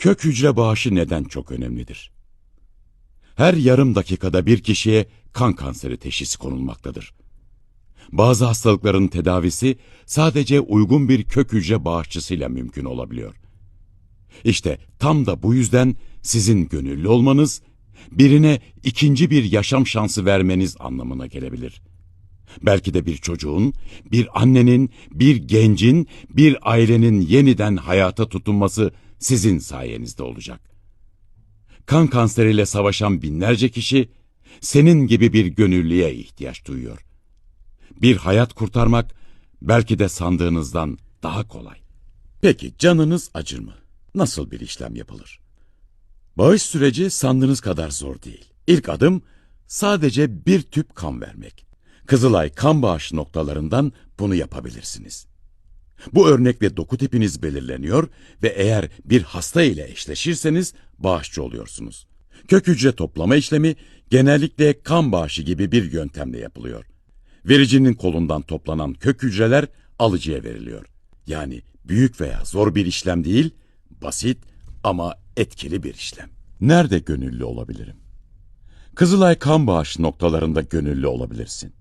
Kök hücre bağışı neden çok önemlidir? Her yarım dakikada bir kişiye kan kanseri teşhisi konulmaktadır. Bazı hastalıkların tedavisi sadece uygun bir kök hücre bağışçısıyla mümkün olabiliyor. İşte tam da bu yüzden sizin gönüllü olmanız, birine ikinci bir yaşam şansı vermeniz anlamına gelebilir. Belki de bir çocuğun, bir annenin, bir gencin, bir ailenin yeniden hayata tutunması sizin sayenizde olacak. Kan kanseriyle savaşan binlerce kişi senin gibi bir gönüllüye ihtiyaç duyuyor. Bir hayat kurtarmak belki de sandığınızdan daha kolay. Peki canınız acır mı? Nasıl bir işlem yapılır? Bağış süreci sandığınız kadar zor değil. İlk adım sadece bir tüp kan vermek. Kızılay kan bağış noktalarından bunu yapabilirsiniz. Bu örnekle doku tipiniz belirleniyor ve eğer bir hasta ile eşleşirseniz bağışçı oluyorsunuz. Kök hücre toplama işlemi genellikle kan bağışı gibi bir yöntemle yapılıyor. Vericinin kolundan toplanan kök hücreler alıcıya veriliyor. Yani büyük veya zor bir işlem değil, basit ama etkili bir işlem. Nerede gönüllü olabilirim? Kızılay kan bağış noktalarında gönüllü olabilirsin.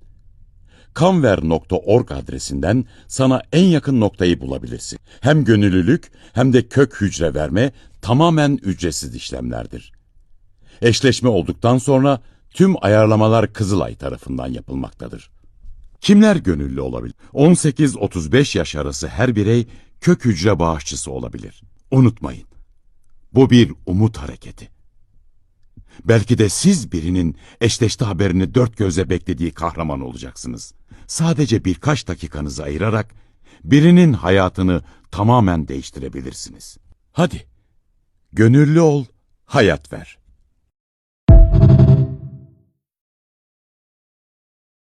Kanver.org adresinden sana en yakın noktayı bulabilirsin. Hem gönüllülük hem de kök hücre verme tamamen ücretsiz işlemlerdir. Eşleşme olduktan sonra tüm ayarlamalar Kızılay tarafından yapılmaktadır. Kimler gönüllü olabilir? 18-35 yaş arası her birey kök hücre bağışçısı olabilir. Unutmayın, bu bir umut hareketi. Belki de siz birinin eşleşti haberini dört gözle beklediği kahraman olacaksınız. Sadece birkaç dakikanızı ayırarak birinin hayatını tamamen değiştirebilirsiniz. Hadi, gönüllü ol, hayat ver.